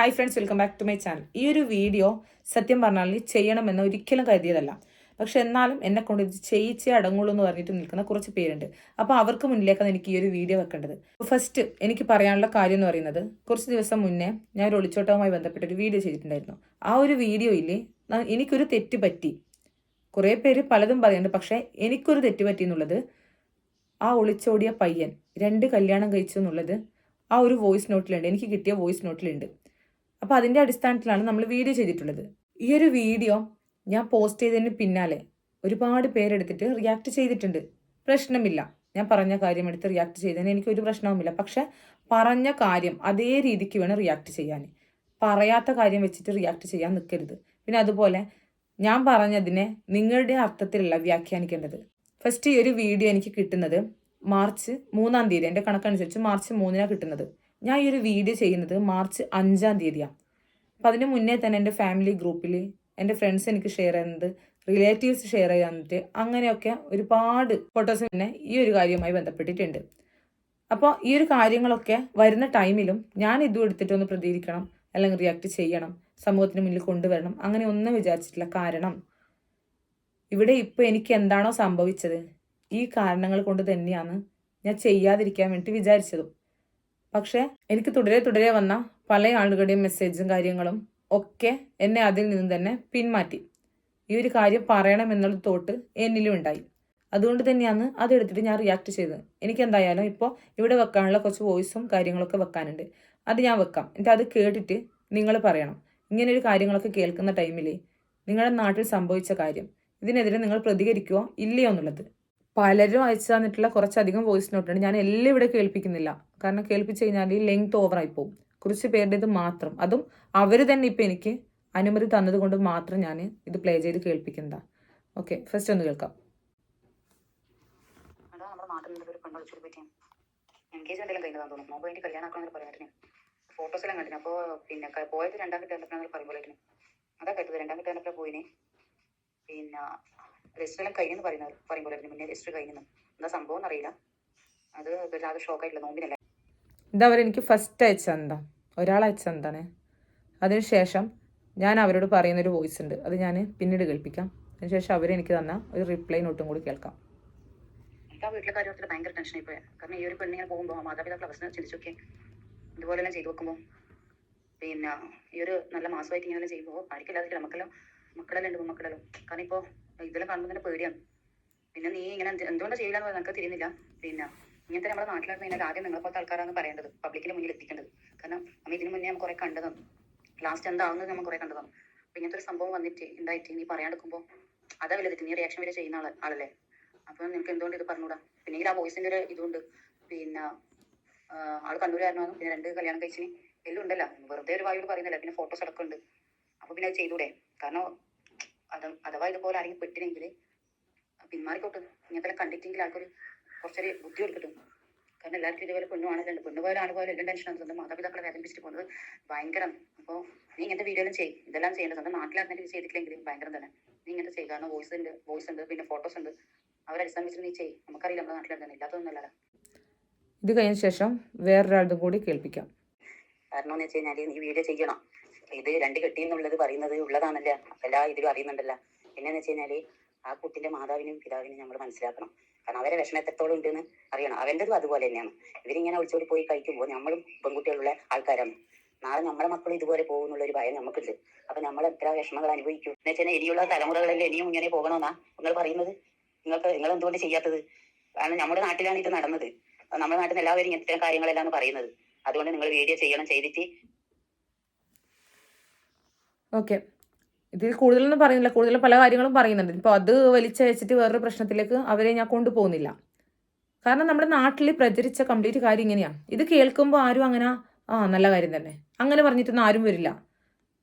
Hi friends welcome back to my channel ഈ ഒരു video സത്യം പറഞ്ഞാൽ ചെയ്യണമെന്ന് ഒരിക്കലും കരുതിയതല്ല. പക്ഷെ എന്നാലും എന്നെ കൊണ്ട് ഇത് ചെയ്യിച്ചേ അടങ്ങുള്ളൂ എന്ന് പറഞ്ഞിട്ട് നിൽക്കുന്ന കുറച്ച് പേരുണ്ട്. അപ്പോൾ അവർക്ക് മുന്നിലേക്കാണ് എനിക്ക് ഈ ഒരു വീഡിയോ വെക്കേണ്ടത്. ഫസ്റ്റ് എനിക്ക് പറയാനുള്ള കാര്യം എന്ന് പറയുന്നത് കുറച്ച് ദിവസം മുന്നേ ഞാൻ ഒരു ഒളിച്ചോട്ടവുമായി ബന്ധപ്പെട്ട ഒരു വീഡിയോ ചെയ്തിട്ടുണ്ടായിരുന്നു. ആ ഒരു വീഡിയോയിൽ എനിക്കൊരു തെറ്റ് പറ്റി. കുറേ പേര് പലതും പറയുന്നുണ്ട് പക്ഷേ എനിക്കൊരു തെറ്റ് പറ്റി എന്നുള്ളത് ആ ഒളിച്ചോടിയ പയ്യൻ രണ്ട് കല്യാണം കഴിച്ചു എന്നുള്ളത് ആ ഒരു വോയിസ് നോട്ടിലുണ്ട് എനിക്ക് കിട്ടിയ വോയിസ് നോട്ടിലുണ്ട് അപ്പോൾ അതിന്റെ അടിസ്ഥാനത്തിലാണ് നമ്മൾ വീഡിയോ ചെയ്തിട്ടുള്ളത്. ഈ ഒരു വീഡിയോ ഞാൻ പോസ്റ്റ് ചെയ്തതിന് പിന്നാലെ ഒരുപാട് പേരെടുത്തിട്ട് റിയാക്ട് ചെയ്തിട്ടുണ്ട്. പ്രശ്നമില്ല. ഞാൻ പറഞ്ഞ കാര്യം എടുത്ത് റിയാക്ട് ചെയ്തതിന് എനിക്ക് ഒരു പ്രശ്നവുമില്ല. പക്ഷെ പറഞ്ഞ കാര്യം അതേ രീതിക്ക് വേണം റിയാക്ട് ചെയ്യാൻ പറയാത്ത കാര്യം വെച്ചിട്ട് റിയാക്ട് ചെയ്യാൻ നിൽക്കരുത് പിന്നെ അതുപോലെ ഞാൻ പറഞ്ഞതിനെ നിങ്ങളുടെ അർത്ഥത്തിലല്ല വ്യാഖ്യാനിക്കേണ്ടത്. ഫസ്റ്റ് ഈ ഒരു വീഡിയോ എനിക്ക് കിട്ടുന്നത് മാർച്ച് മൂന്നാം തീയതി. എന്റെ കണക്കനുസരിച്ച് മാർച്ച് മൂന്നിനാണ് കിട്ടുന്നത്. ഞാൻ ഈ ഒരു വീഡിയോ ചെയ്യുന്നത് മാർച്ച് അഞ്ചാം തീയതിയാണ്. അപ്പം അതിന് മുന്നേ തന്നെ എന്റെ ഫാമിലി ഗ്രൂപ്പിൽ എന്റെ ഫ്രണ്ട്സ് എനിക്ക് ഷെയർ ചെയ്യുന്നത് റിലേറ്റീവ്സ് ഷെയർ ചെയ്യാന്നിട്ട് അങ്ങനെയൊക്കെ ഒരുപാട് ഫോട്ടോസ് പിന്നെ ഈ ഒരു കാര്യവുമായി ബന്ധപ്പെട്ടിട്ടുണ്ട്. അപ്പോൾ ഈ ഒരു കാര്യങ്ങളൊക്കെ വരുന്ന ടൈമിലും ഞാൻ ഇതും എടുത്തിട്ടൊന്ന് പ്രതികരിക്കണം അല്ലെങ്കിൽ റിയാക്ട് ചെയ്യണം സമൂഹത്തിന് മുന്നിൽ കൊണ്ടുവരണം അങ്ങനെ ഒന്നും വിചാരിച്ചിട്ടില്ല. കാരണം ഇവിടെ ഇപ്പോൾ എനിക്ക് എന്താണോ സംഭവിച്ചത് ഈ കാരണങ്ങൾ കൊണ്ട് തന്നെയാണ് ഞാൻ ചെയ്യാതിരിക്കാൻ വേണ്ടി വിചാരിച്ചതും. പക്ഷേ എനിക്ക് തുടരെ തുടരെ വന്ന പല ആളുകളുടെയും മെസ്സേജും കാര്യങ്ങളും ഒക്കെ എന്നെ അതിൽ നിന്ന് തന്നെ പിന്മാറ്റി. ഈ ഒരു കാര്യം പറയണമെന്നുള്ള തോട്ട് എന്നിലും ഉണ്ടായി. അതുകൊണ്ട് തന്നെയാണ് അതെടുത്തിട്ട് ഞാൻ റിയാക്ട് ചെയ്തത്. എനിക്ക് എന്തായാലും ഇപ്പോൾ ഇവിടെ വെക്കാനുള്ള കുറച്ച് വോയിസും കാര്യങ്ങളൊക്കെ വെക്കാനുണ്ട്. അത് ഞാൻ വെക്കാം. എന്നിട്ട് അത് കേട്ടിട്ട് നിങ്ങൾ പറയണം. ഇങ്ങനെ ഒരു കാര്യങ്ങളൊക്കെ കേൾക്കുന്ന ടൈമിൽ നിങ്ങളുടെ നാട്ടിൽ സംഭവിച്ച കാര്യം ഇതിനെതിരെ നിങ്ങൾ പ്രതികരിക്കുമോ ഇല്ലയോ എന്നുള്ളത്? പലരും അയച്ചു തന്നിട്ടുള്ള കുറച്ചധികം വോയിസ് നോട്ടുണ്ട് ഞാൻ എല്ലാം ഇവിടെ കേൾപ്പിക്കുന്നില്ല. കാരണം കേൾപ്പിച്ച് കഴിഞ്ഞാൽ ഈ ലെങ്ത് ഓവറായി പോകും. കുറച്ച് പേരുടേത് മാത്രം. അതും അവർ തന്നെ ഇപ്പം എനിക്ക് അനുമതി തന്നതുകൊണ്ട് മാത്രം ഞാൻ ഇത് പ്ലേ ചെയ്ത് കേൾപ്പിക്കുന്നതാണ് ഓക്കെ ഫസ്റ്റ് ഒന്ന് കേൾക്കാം. കല്യാണം ഫോട്ടോസ് എല്ലാം കണ്ടിരുന്നു. അപ്പോൾ പിന്നെ പോയത് രണ്ടാം കിട്ടാൻ പറയുമ്പോഴായിരുന്നു അതാ കേട്ടത്. രണ്ടാം കിട്ടാനൊക്കെ പോയിനെ. പിന്നെ രജിസ്റ്റർ എല്ലാം കഴിഞ്ഞെന്ന് പറയുന്നത് പറയുമ്പോഴായിരുന്നു മുന്നേ രജിസ്റ്റർ കഴിഞ്ഞെന്ന്. എന്താ സംഭവം എന്നറിയില്ല. അത് വല്ലാതെ ഷോക്കായിട്ടില്ല നോമ്പിനല്ല? അവർ എനിക്ക് ഫസ്റ്റ് അയച്ച എന്താ? ഒരാൾ അയച്ച എന്താണ്? അതിനുശേഷം ഞാൻ അവരോട് പറയുന്നൊരു വോയിസ് ഉണ്ട്. അത് ഞാൻ പിന്നീട് കേൾപ്പിക്കാം. അതിനുശേഷം അവരെനിക്ക് തന്ന ഒരു റിപ്ലൈ നോട്ടും കൂടി കേൾക്കാം. എനിക്ക് ആ വീട്ടിലെ കാര്യത്തിൽ ഭയങ്കര ടെൻഷൻ ആയി പോയാൽ കാരണം ഈ ഒരു പെണ്ണിങ്ങനെ പോകുമ്പോൾ മാതാപിതാക്കൾ അവസ്ഥ ചിന്തിച്ചൊക്കെ ഇതുപോലെ ഇതുപോലെല്ലാം ചെയ്തു വെക്കുമ്പോൾ പിന്നെ ഈ ഒരു നല്ല മാസമായിട്ട് ഇങ്ങനെ ചെയ്യുമ്പോൾ ആർക്കില്ലാതെ നമുക്കെല്ലാം മക്കളെല്ലാം ഉണ്ട് മക്കളെല്ലാം കാരണം ഇപ്പോൾ ഇതെല്ലാം കാണുമ്പോൾ തന്നെ പേടിയാണ്. പിന്നെ നീ ഇങ്ങനെ എന്ത് എന്തുകൊണ്ടാണ് ചെയ്യില്ല എന്ന് നമുക്ക് തിരിയുന്നില്ല. പിന്നെ ഇങ്ങനത്തെ നമ്മുടെ നാട്ടിലാണ് കഴിഞ്ഞാൽ ആദ്യം നിങ്ങളെ പോലത്തെ ആൾക്കാരാണ് പറയേണ്ടത്. പബ്ലിക്കിന് മുന്നിൽ എത്തിക്കേണ്ടത്. കാരണം നമ്മൾ ഇതിനു മുന്നേ നമുക്ക് കുറെ കണ്ടതാണ്. ലാസ്റ്റ് എന്താവുന്നത് നമ്മൾ കുറെ കണ്ടതാണ്. അപ്പൊ ഇങ്ങനത്തെ ഒരു സംഭവം വന്നിട്ട് ഉണ്ടായിട്ട് നീ പറയാണ്ടിരിക്കുമ്പോൾ അതാ വലുതിട്ട് നീ റിയാക്ഷൻ വരെ ചെയ്യുന്ന ആൾ ആളല്ലേ? അപ്പൊ നിനക്ക് എന്തുകൊണ്ട് ഇത് പറഞ്ഞൂടാ? പിന്നെ ആ വോയിസിന്റെ ഒരു ഇതുണ്ട്. പിന്നെ ആൾ കണ്ണൂരായിരുന്നു പിന്നെ രണ്ട് കല്യാണം കഴിച്ചിന്. എല്ലാം ഉണ്ടല്ലോ. വെറുതെ ഒരു വായോട് പറയുന്നില്ല പിന്നെ ഫോട്ടോസ് അടക്കം ഉണ്ട്. അപ്പൊ പിന്നെ അത് ചെയ്തൂടെ? കാരണം അത് അഥവാ ഇതുപോലെ ആരെങ്കിലും പെട്ടിനെങ്കിൽ പിന്മാറിക്കോട്ട്. ഇങ്ങനത്തെ കണ്ടിട്ടെങ്കിൽ ആൾക്കൊരു കുറച്ചൊരു ബുദ്ധി കൊടുക്കട്ടും കാരണം എല്ലാവർക്കും ഇതുപോലെ പെണ്ണു ആണല്ലോ. പെണ്ണു പോലെ ആണ് പോയാലും എല്ലാം ടെൻഷൻ സ്വന്തം മാതാപിതാക്കളെ വേദനിപ്പിച്ചിട്ട് പോകുന്നത് ഭയങ്കരം അപ്പോൾ നീ ഇങ്ങനത്തെ വീഡിയോയിലും ചെയ്യും. ഇതെല്ലാം ചെയ്യേണ്ടത് സ്വന്തം നാട്ടിലാണെങ്കിൽ ചെയ്തിട്ടില്ലെങ്കിൽ ഭയങ്കരം തന്നെ. നീ ഇങ്ങനത്തെ ചെയ്യുക കാരണം വോയിസ് ഉണ്ട് വോയിസ് ഉണ്ട് പിന്നെ ഫോട്ടോസ് ഉണ്ട്. അവരെ അടിസ്ഥാനം വെച്ചിട്ട് നീ ചെയ്യും. നമുക്കറിയില്ല നമ്മുടെ നാട്ടിലായിരുന്നു ഇല്ലാത്തതൊന്നുമല്ല ഇത് കഴിഞ്ഞ ശേഷം വേറൊരാളുടെ കൂടി കേൾപ്പിക്കാം. കാരണം എന്ന് വെച്ച് കഴിഞ്ഞാൽ നീ വീഡിയോ ചെയ്യണം. ഇത് രണ്ട് കെട്ടി എന്നുള്ളത് പറയുന്നത് ഉള്ളതാണല്ലോ? എല്ലാ ഇതിലും അറിയുന്നുണ്ടല്ലോ. പിന്നെന്ന് വെച്ച് കഴിഞ്ഞാൽ ആ കുട്ടിന്റെ മാതാവിനും പിതാവിനും നമ്മൾ മനസ്സിലാക്കണം. കാരണം അവരെ വിഷമം എത്രത്തോളം ഉണ്ടെന്ന് അറിയണം. അവന്റെതും അതുപോലെ തന്നെയാണ്. ഇവരിങ്ങനെ ഒളിച്ചോടി പോയി കഴിക്കുമ്പോൾ നമ്മളും പെൺകുട്ടികളുള്ള ആൾക്കാരാണ്. നാളെ നമ്മുടെ മക്കൾ ഇതുപോലെ പോകുന്നുള്ള ഒരു ഭയം നമുക്കുണ്ട് അപ്പൊ നമ്മൾ എത്ര വിഷമങ്ങൾ അനുഭവിക്കും. എന്ന് വെച്ചാൽ ഇനിയുള്ള തലമുറകളിൽ ഇനിയും ഇങ്ങനെ പോകണമെന്നാ നിങ്ങൾ പറയുന്നത്? നിങ്ങൾക്ക് നിങ്ങൾ എന്തുകൊണ്ട് ചെയ്യാത്തത്? കാരണം നമ്മുടെ നാട്ടിലാണ് ഇത് നടന്നത്. നമ്മുടെ നാട്ടിൽ എല്ലാവരും ഇങ്ങനത്തെ കാര്യങ്ങളെല്ലാം പറയുന്നത്. അതുകൊണ്ട് നിങ്ങൾ വീഡിയോ ചെയ്യണം ചെയ്തിട്ട് ഓക്കെ. ഇതിൽ കൂടുതലൊന്നും പറയുന്നില്ല. കൂടുതൽ പല കാര്യങ്ങളും പറയുന്നുണ്ട്. ഇപ്പോൾ അത് വലിച്ചയച്ചിട്ട് വേറൊരു പ്രശ്നത്തിലേക്ക് അവരെ ഞാൻ കൊണ്ടുപോകുന്നില്ല. കാരണം നമ്മുടെ നാട്ടിൽ പ്രചരിച്ച കംപ്ലീറ്റ് കാര്യം ഇങ്ങനെയാണ് ഇത് കേൾക്കുമ്പോൾ ആരും അങ്ങനെ ആ നല്ല കാര്യം തന്നെ. അങ്ങനെ പറഞ്ഞിട്ടൊന്നും ആരും വരില്ല.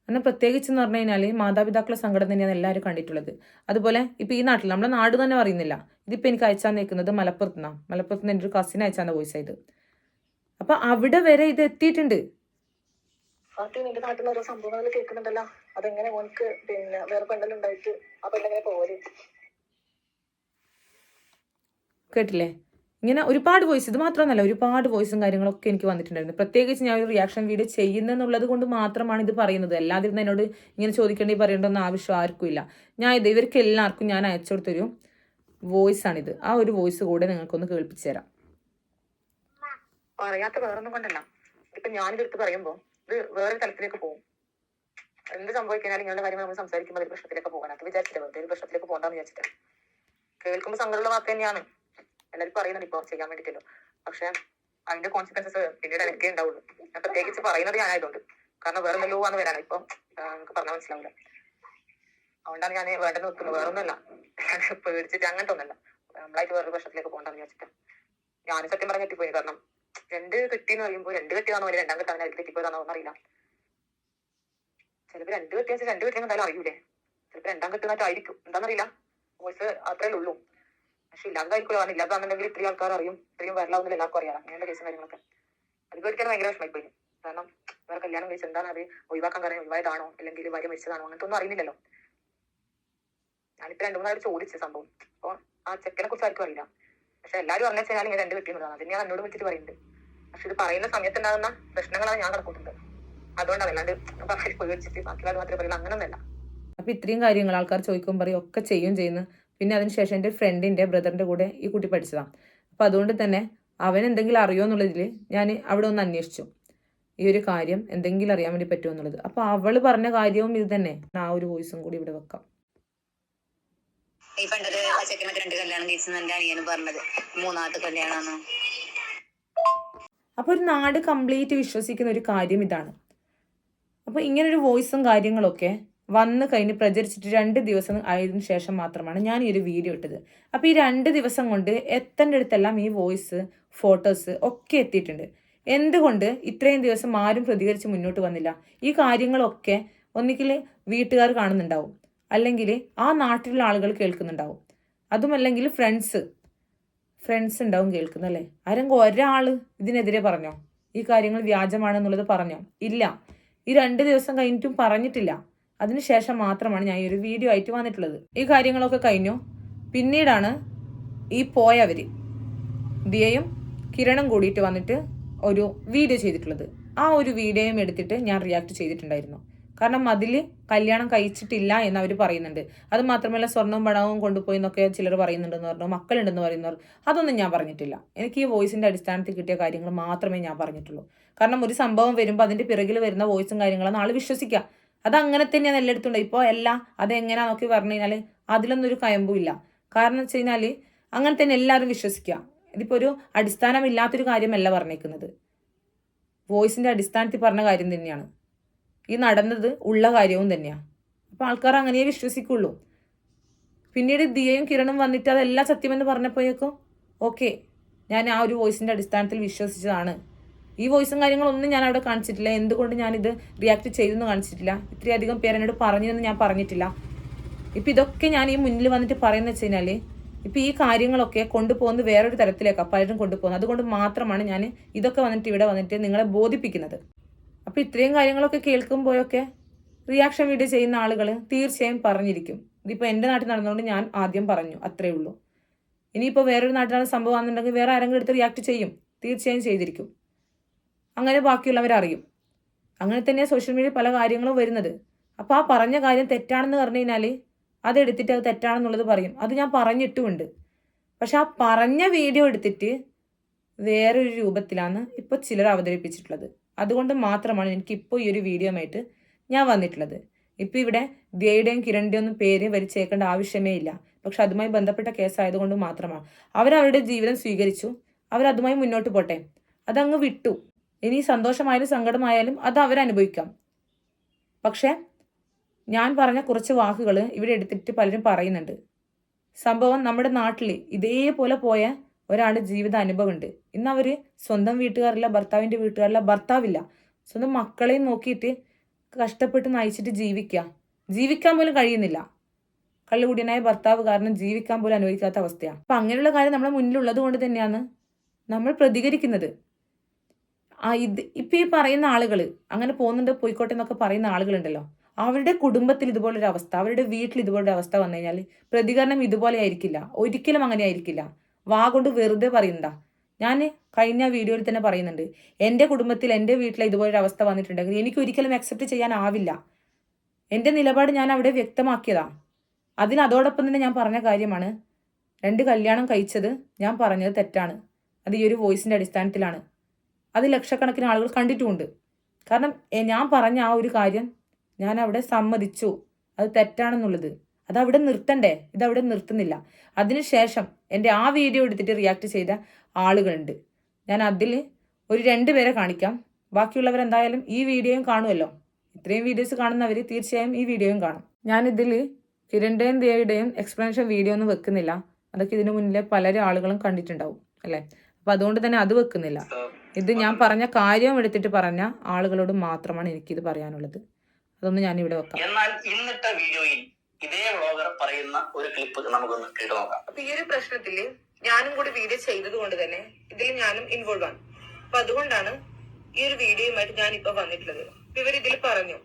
കാരണം പ്രത്യേകിച്ച് എന്ന് പറഞ്ഞു കഴിഞ്ഞാൽ മാതാപിതാക്കളെ സങ്കടം തന്നെയാണ് എല്ലാവരും കണ്ടിട്ടുള്ളത്. അതുപോലെ ഇപ്പോൾ ഈ നാട്ടിൽ നമ്മുടെ നാട് തന്നെ പറയുന്നില്ല. ഇതിപ്പോൾ എനിക്ക് അയച്ചാൽ നിൽക്കുന്നത് മലപ്പുറത്ത് നിന്നാണ് മലപ്പുറത്ത് നിന്ന് എന്റെ ഒരു കസിൻ അയച്ചാന്ന വോയിസ് ആയത്. അപ്പോൾ അവിടെ വരെ ഇത് എത്തിയിട്ടുണ്ട്. ആദ്യം നിന്റെ നാട്ടിൽ നിന്ന് ഓരോ സംഭവങ്ങൾ കേൾക്കുന്നുണ്ടല്ലോ. അതെങ്ങനെ ഓനക്ക് പിന്നെ വേറെ പെണ്ണെല്ലാം ആ പെണ്ണെങ്ങനെ പോവൽ കേട്ടില്ലേ? ഇങ്ങനെ ഒരുപാട് വോയിസ് ഇത് മാത്രമല്ല ഒരുപാട് വോയിസും കാര്യങ്ങളൊക്കെ എനിക്ക് വന്നിട്ടുണ്ടായിരുന്നു. പ്രത്യേകിച്ച് ഞാൻ ഒരു റിയാക്ഷൻ വീഡിയോ ചെയ്യുന്നെന്നുള്ളത് കൊണ്ട് മാത്രമാണ് ഇത് പറയുന്നത്. അല്ലാതെ ഇരുന്ന് എന്നോട് ഇങ്ങനെ ചോദിക്കേണ്ടി പറയേണ്ടെന്ന് ആവശ്യം ആർക്കും ഇല്ല. ഞാൻ ഇത് ഇവർക്ക് എല്ലാവർക്കും ഞാൻ അയച്ചു കൊടുത്തൊരു വോയിസ് ആണിത്. ആ ഒരു വോയിസ് കൂടെ നിങ്ങൾക്കൊന്ന് കേൾപ്പിച്ചു തരാം. പറയാത്ത വേറൊന്നും കൊണ്ടല്ല. ഇപ്പൊ ഞാനിതെടുത്ത് പറയുമ്പോ ഇത് വേറൊരു തലത്തിലേക്ക് പോകും. എന്ത് സംഭവിക്കാനും ഇങ്ങനെയുള്ള കാര്യങ്ങൾ നമ്മൾ സംസാരിക്കുമ്പോൾ ഒരു പ്രശ്നത്തിലേക്ക് പോകാൻ അത് വിചാരിച്ചിട്ട് വെറുതെ ഒരു പ്രശ്നത്തിലേക്ക് പോകണ്ടെന്ന് വിചാരിച്ചിട്ട്. കേൾക്കുമ്പോൾ സങ്കടമുള്ള വാക്ക് തന്നെയാണ്. എല്ലാവരും പറയുന്നത് ഇപ്പൊ ചെയ്യാൻ വേണ്ടിട്ടല്ലോ പക്ഷെ അതിന്റെ കോൺസിക്വൻസസ് പിന്നീട് എനിക്കേ ഉണ്ടാവുള്ളൂ. ഞാൻ പ്രത്യേകിച്ച് പറയുന്നത് ഞാനായതുകൊണ്ട്. കാരണം വേറെ എന്തെല്ലോ ആണ് വരാനാണ് ഇപ്പൊ നമുക്ക് പറഞ്ഞാൽ മനസ്സിലാവില്ല. അതുകൊണ്ടാണ് ഞാൻ വേണ്ടെന്ന് വെക്കുന്നത് വേറെ ഒന്നുമല്ല പേടിച്ചിട്ട് അങ്ങനത്തെ ഒന്നല്ല. നമ്മളായിട്ട് വേറൊരു പ്രശ്നത്തിലേക്ക് പോകണ്ടെന്ന് വിചാരിച്ചിട്ട്. ഞാനും സത്യം പറഞ്ഞെത്തിപ്പോയി കാരണം രണ്ട് കെട്ടി എന്ന് പറയുമ്പോൾ രണ്ട് കെട്ടിയാണോ രണ്ടാം കെട്ടാനായിരിക്കും തെറ്റിപ്പോയതാണോ അറിയില്ല ചിലപ്പോൾ രണ്ട് കെട്ടിയാ രണ്ട് കെട്ടി എന്തായാലും അറിയൂലേ. ചിലപ്പോൾ രണ്ടാം കെട്ടുന്നതായിട്ടായിരിക്കും എന്താണെന്നറിയില്ല വോയിസ് അത്രേ ഉള്ളൂ. പക്ഷെ ഇല്ലാതായിരിക്കുമല്ലോ കാരണം ഇല്ലാതാണെന്നുണ്ടെങ്കിൽ ഇത്രയും ആൾക്കാർ അറിയും. ഇത്രയും വരലാവുന്നില്ല എല്ലാവർക്കും അറിയാം. അങ്ങനെയുള്ള കേസും കാര്യങ്ങളൊക്കെ. അത് കേൾക്കാൻ ഭയങ്കര വിഷമമായി കാരണം വേറെ കല്യാണം കഴിച്ച് എന്താണ് അത് ഒഴിവാക്കാൻ കാരണം ഒഴിവായതാണോ? അല്ലെങ്കിൽ ഭാര്യ മരിച്ചതാണോ? അങ്ങനത്തെ ഒന്നും അറിയുന്നില്ലല്ലോ. ഞാനിപ്പോ രണ്ടു മൂന്നാൾ ചോദിച്ച സംഭവം. അപ്പൊ ആ ചെക്കനെ കുറിച്ച് ആർക്കും അറിയില്ല. പക്ഷെ എല്ലാവരും പറഞ്ഞു വെച്ചാൽ ഞാൻ രണ്ട് കിട്ടിയുന്നതാണ് അത് ഞാൻ എന്നോട് വിളിച്ചിട്ട് പറയുന്നുണ്ട്. പക്ഷെ ഇത് പറയുന്ന സമയത്ത് ഉണ്ടാകുന്ന പ്രശ്നങ്ങളാണ് ഞാൻ കണക്കൂട്ടുന്നത് അതുകൊണ്ടാണ് അല്ലാണ്ട് പേടിച്ചിട്ട് ബാക്കിയുള്ള മാത്രമേ പറയുള്ളൂ. അങ്ങനൊന്നല്ല അപ്പൊ ഇത്രയും കാര്യങ്ങൾ ആൾക്കാർ ചോദിക്കും പറയും ഒക്കെ ചെയ്യും ചെയ്യുന്നു. പിന്നെ അതിനുശേഷം എന്റെ ഫ്രണ്ടിന്റെ ബ്രദറിന്റെ കൂടെ ഈ കുട്ടി പഠിച്ചതാണ് അപ്പോൾ അതുകൊണ്ട് തന്നെ അവൻ എന്തെങ്കിലും അറിയോ എന്നുള്ളതിൽ ഞാൻ അവിടെ ഒന്ന് അന്വേഷിച്ചു. ഈ ഒരു കാര്യം എന്തെങ്കിലും അറിയാൻ വേണ്ടി പറ്റുമോ എന്നുള്ളത്. അപ്പോൾ അവൾ പറഞ്ഞ കാര്യവും ഇത് തന്നെ. ആ ഒരു വോയിസും കൂടി ഇവിടെ വെക്കാം. ഈ പണ്ടൊരു ചെക്കനൊക്കെ രണ്ട് കല്യാണം കഴിച്ചു എന്റെ അനിയനും പറഞ്ഞത്. മൂന്നാമത്തെ കല്യാണമാണ് അപ്പോൾ ഒരു നാട് കംപ്ലീറ്റ് വിശ്വസിക്കുന്ന ഒരു കാര്യം ഇതാണ്. ഇങ്ങനെ ഒരു വോയിസും കാര്യങ്ങളൊക്കെ വന്ന് കഴിഞ്ഞ് പ്രചരിച്ചിട്ട് രണ്ട് ദിവസം ആയതിനു ശേഷം മാത്രമാണ് ഞാൻ ഈ ഒരു വീഡിയോ ഇട്ടത്. അപ്പോൾ ഈ രണ്ട് ദിവസം കൊണ്ട് എത്തേണ്ട അടുത്തെല്ലാം ഈ വോയിസ് ഫോട്ടോസ് ഒക്കെ എത്തിയിട്ടുണ്ട്. എന്തുകൊണ്ട് ഇത്രയും ദിവസം ആരും പ്രതികരിച്ച് മുന്നോട്ട് വന്നില്ല? ഈ കാര്യങ്ങളൊക്കെ ഒന്നുകിൽ വീട്ടുകാർ കാണുന്നുണ്ടാവും. അല്ലെങ്കിൽ ആ നാട്ടിലുള്ള ആളുകൾ കേൾക്കുന്നുണ്ടാവും. അതുമല്ലെങ്കിൽ ഫ്രണ്ട്സ് ഫ്രണ്ട്സ് ഉണ്ടാവും കേൾക്കുന്നല്ലേ? ആരെങ്കിലും ഒരാൾ ഇതിനെതിരെ പറഞ്ഞോ? ഈ കാര്യങ്ങൾ വ്യാജമാണെന്നുള്ളത് പറഞ്ഞോ? ഇല്ല. ഈ രണ്ട് ദിവസം കഴിഞ്ഞിട്ടും പറഞ്ഞിട്ടില്ല. അതിനുശേഷം മാത്രമാണ് ഞാൻ ഈ ഒരു വീഡിയോ ആയിട്ട് വന്നിട്ടുള്ളത്. ഈ കാര്യങ്ങളൊക്കെ കഴിഞ്ഞു. പിന്നീടാണ് ഈ പോയവർ ദിയയും കിരണും കൂടിയിട്ട് വന്നിട്ട് ഒരു വീഡിയോ ചെയ്തിട്ടുള്ളത്. ആ ഒരു വീഡിയോയും എടുത്തിട്ട് ഞാൻ റിയാക്ട് ചെയ്തിട്ടുണ്ടായിരുന്നു. കാരണം അതിൽ കല്യാണം കഴിച്ചിട്ടില്ല എന്ന് അവർ പറയുന്നുണ്ട്. അത് മാത്രമല്ല സ്വർണവും പണവും കൊണ്ടുപോയി എന്നൊക്കെ ചിലർ പറയുന്നുണ്ടെന്ന് പറഞ്ഞു മക്കളുണ്ടെന്ന് പറയുന്നവർ അതൊന്നും ഞാൻ പറഞ്ഞിട്ടില്ല. എനിക്ക് ഈ വോയിസിന്റെ അടിസ്ഥാനത്തിൽ കിട്ടിയ കാര്യങ്ങൾ മാത്രമേ ഞാൻ പറഞ്ഞിട്ടുള്ളൂ. കാരണം ഒരു സംഭവം വരുമ്പോൾ അതിന്റെ പിറകിൽ വരുന്ന വോയിസും കാര്യങ്ങളും ആൾ വിശ്വസിക്കുക അത് അങ്ങനെ തന്നെയാണ് എല്ലായിടത്തുണ്ട് ഇപ്പോൾ എല്ലാം അതെങ്ങനെയാണെന്നൊക്കെ നോക്കി പറഞ്ഞു കഴിഞ്ഞാൽ അതിലൊന്നും ഒരു കയമ്പുമില്ല കാരണം വെച്ച് കഴിഞ്ഞാൽ അങ്ങനെ തന്നെ എല്ലാവരും വിശ്വസിക്കുക ഇതിപ്പോൾ ഒരു അടിസ്ഥാനമില്ലാത്തൊരു കാര്യമല്ല പറഞ്ഞേക്കുന്നത്. വോയിസിന്റെ അടിസ്ഥാനത്തിൽ പറഞ്ഞ കാര്യം തന്നെയാണ്. ഈ നടന്നത് ഉള്ള കാര്യവും തന്നെയാണ് അപ്പോൾ ആൾക്കാർ അങ്ങനെയേ വിശ്വസിക്കുള്ളൂ. പിന്നീട് ദിയയും കിരണും വന്നിട്ട് അതെല്ലാം സത്യമെന്ന് പറഞ്ഞപ്പോഴേക്കും ഓക്കെ ഞാൻ ആ ഒരു വോയിസിന്റെ അടിസ്ഥാനത്തിൽ വിശ്വസിച്ചതാണ്. ഈ വോയിസും കാര്യങ്ങളൊന്നും ഞാൻ അവിടെ കാണിച്ചിട്ടില്ല. എന്തുകൊണ്ട് ഞാനിത് റിയാക്ട് ചെയ്തെന്ന് കാണിച്ചിട്ടില്ല? ഇത്രയധികം പേരെന്നോട് പറഞ്ഞു എന്ന് ഞാൻ പറഞ്ഞിട്ടില്ല. ഇപ്പം ഇതൊക്കെ ഞാൻ ഈ മുന്നിൽ വന്നിട്ട് പറയുന്നത് വെച്ച് കഴിഞ്ഞാൽ ഇപ്പം ഈ കാര്യങ്ങളൊക്കെ കൊണ്ടുപോകുന്നത് വേറൊരു തരത്തിലേക്കാണ് പലരും കൊണ്ടുപോകുന്നത്. അതുകൊണ്ട് മാത്രമാണ് ഞാൻ ഇതൊക്കെ വന്നിട്ട് ഇവിടെ വന്നിട്ട് നിങ്ങളെ ബോധിപ്പിക്കുന്നത്. അപ്പോൾ ഇത്രയും കാര്യങ്ങളൊക്കെ കേൾക്കുമ്പോഴൊക്കെ റിയാക്ഷൻ വീഡിയോ ചെയ്യുന്ന ആളുകൾ തീർച്ചയായും പറഞ്ഞിരിക്കും. ഇതിപ്പോൾ എന്റെ നാട്ടിൽ നടന്നുകൊണ്ട് ഞാൻ ആദ്യം പറഞ്ഞു അത്രേ ഉള്ളൂ. ഇനിയിപ്പോൾ വേറൊരു നാട്ടിലാണ് സംഭവം ആണെന്നുണ്ടെങ്കിൽ വേറെ ആരെങ്കിലും എടുത്ത് റിയാക്ട് ചെയ്യും തീർച്ചയായും ചെയ്തിരിക്കും. അങ്ങനെ ബാക്കിയുള്ളവർ അറിയും. അങ്ങനെ തന്നെയാണ് സോഷ്യൽ മീഡിയ പല കാര്യങ്ങളും വരുന്നത്. അപ്പോൾ ആ പറഞ്ഞ കാര്യം തെറ്റാണെന്ന് പറഞ്ഞു കഴിഞ്ഞാൽ അതെടുത്തിട്ട് അത് തെറ്റാണെന്നുള്ളത് പറയും. അത് ഞാൻ പറഞ്ഞിട്ടുമുണ്ട്. പക്ഷെ ആ പറഞ്ഞ വീഡിയോ എടുത്തിട്ട് വേറൊരു രൂപത്തിലാണ് ഇപ്പോൾ ചിലർ അവതരിപ്പിച്ചിട്ടുള്ളത്. അതുകൊണ്ട് മാത്രമാണ് എനിക്ക് ഇപ്പോൾ ഈ ഒരു വീഡിയോ ആയിട്ട് ഞാൻ വന്നിട്ടുള്ളത്. ഇപ്പോൾ ഇവിടെ ദിയയുടെയും കിരണിന്റെയും ഒന്നും പേര് വരിച്ചേക്കേണ്ട ആവശ്യമേ ഇല്ല. പക്ഷെ അതുമായി ബന്ധപ്പെട്ട കേസായതുകൊണ്ട് മാത്രമാണ്. അവരവരുടെ ജീവിതം സ്വീകരിച്ചു. അവരതുമായി മുന്നോട്ട് പോട്ടെ. അതങ്ങ് വിട്ടു. ഇനി സന്തോഷമായാലും സങ്കടമായാലും അത് അവരനുഭവിക്കാം പക്ഷേ ഞാൻ പറഞ്ഞ കുറച്ച് വാക്കുകൾ ഇവിടെ എടുത്തിട്ട് പലരും പറയുന്നുണ്ട്. സംഭവം നമ്മുടെ നാട്ടിൽ ഇതേപോലെ പോയ ഒരാളുടെ ജീവിത അനുഭവമുണ്ട് ഇന്ന് അവർ സ്വന്തം വീട്ടുകാരില്ല ഭർത്താവിന്റെ വീട്ടുകാരില്ല ഭർത്താവില്ല. സ്വന്തം മക്കളെയും നോക്കിയിട്ട് കഷ്ടപ്പെട്ട് നയിച്ചിട്ട് ജീവിക്കുക. ജീവിക്കാൻ പോലും കഴിയുന്നില്ല. കള്ളുകുടിയനായ ഭർത്താവ് കാരണം ജീവിക്കാൻ പോലും അനുവദിക്കാത്ത അവസ്ഥയാണ്. അപ്പം അങ്ങനെയുള്ള കാര്യം നമ്മുടെ മുന്നിലുള്ളത് കൊണ്ട് തന്നെയാണ് നമ്മൾ പ്രതികരിക്കുന്നത്. ആ ഇത് ഇപ്പം ഈ പറയുന്ന ആളുകൾ അങ്ങനെ പോകുന്നുണ്ട് പോയിക്കോട്ടെ എന്നൊക്കെ പറയുന്ന ആളുകളുണ്ടല്ലോ. അവരുടെ കുടുംബത്തിൽ ഇതുപോലൊരു അവസ്ഥ അവരുടെ വീട്ടിൽ ഇതുപോലൊരു അവസ്ഥ വന്നു കഴിഞ്ഞാൽ പ്രതികരണം ഇതുപോലെ ആയിരിക്കില്ല. ഒരിക്കലും അങ്ങനെ ആയിരിക്കില്ല. വാ കൊണ്ട് വെറുതെ പറയണ്ട ഞാൻ കഴിഞ്ഞ വീഡിയോയിൽ തന്നെ പറയുന്നുണ്ട്. എന്റെ കുടുംബത്തിൽ എന്റെ വീട്ടിൽ ഇതുപോലൊരു അവസ്ഥ വന്നിട്ടുണ്ടെങ്കിൽ എനിക്ക് ഒരിക്കലും അക്സെപ്റ്റ് ചെയ്യാനാവില്ല എന്റെ നിലപാട് ഞാൻ അവിടെ വ്യക്തമാക്കിയതാണ് അതിന് അതോടൊപ്പം തന്നെ ഞാൻ പറഞ്ഞ കാര്യമാണ്. രണ്ട് കല്യാണം കഴിച്ചത് ഞാൻ പറഞ്ഞത് തെറ്റാണ്. അത് ഈ ഒരു വോയിസിന്റെ അടിസ്ഥാനത്തിലാണ്. അത് ലക്ഷക്കണക്കിന് ആളുകൾ കണ്ടിട്ടുമുണ്ട്. കാരണം ഞാൻ പറഞ്ഞ ആ ഒരു കാര്യം ഞാൻ അവിടെ സമ്മതിച്ചു. അത് തെറ്റാണെന്നുള്ളത്. അത് അവിടെ നിർത്തണ്ടേ? ഇത് അവിടെ നിർത്തുന്നില്ല അതിനുശേഷം എന്റെ ആ വീഡിയോ എടുത്തിട്ട് റിയാക്ട് ചെയ്ത ആളുകളുണ്ട്. ഞാൻ അതിൽ ഒരു രണ്ട് പേരെ കാണിക്കാം. ബാക്കിയുള്ളവർ എന്തായാലും ഈ വീഡിയോയും കാണുമല്ലോ. ഇത്രയും വീഡിയോസ് കാണുന്നവർ തീർച്ചയായും ഈ വീഡിയോയും കാണും. ഞാനിതിൽ കിരണിന്റെയും ദേവിയുടെയും എക്സ്പ്ലനേഷൻ വീഡിയോ ഒന്നും വെക്കുന്നില്ല. അതൊക്കെ ഇതിനു മുന്നിലെ പലരും ആളുകളും കണ്ടിട്ടുണ്ടാവും അല്ലേ? അപ്പം അതുകൊണ്ട് തന്നെ അത് വെക്കുന്നില്ല. ഇത് ഞാൻ പറഞ്ഞ കാര്യം എടുത്തിട്ട് പറഞ്ഞ ആളുകളോട് മാത്രമാണ് എനിക്കിത് പറയാനുള്ളത്. അതൊന്നും ഞാനിവിടെ വെക്കാം. എന്നാൽ ഇന്നത്തെ വീഡിയോയിൽ ഇതേ വ്ളോഗർ പറയുന്ന ഒരു ക്ലിപ്പ് നമുക്കൊന്ന് കേട്ടു നോക്കാം. അപ്പൊ ഈ ഒരു പ്രശ്നത്തിൽ ഞാനും കൂടി വീഡിയോ ചെയ്തത് കൊണ്ട് തന്നെ ഇതിൽ ഞാനും ഇൻവോൾവ് ആണ്. അപ്പൊ അതുകൊണ്ടാണ് ഈ ഒരു വീഡിയോയുമായിട്ട് ഞാൻ ഇപ്പൊ വന്നിട്ടുള്ളത്. ഇതിൽ പറഞ്ഞു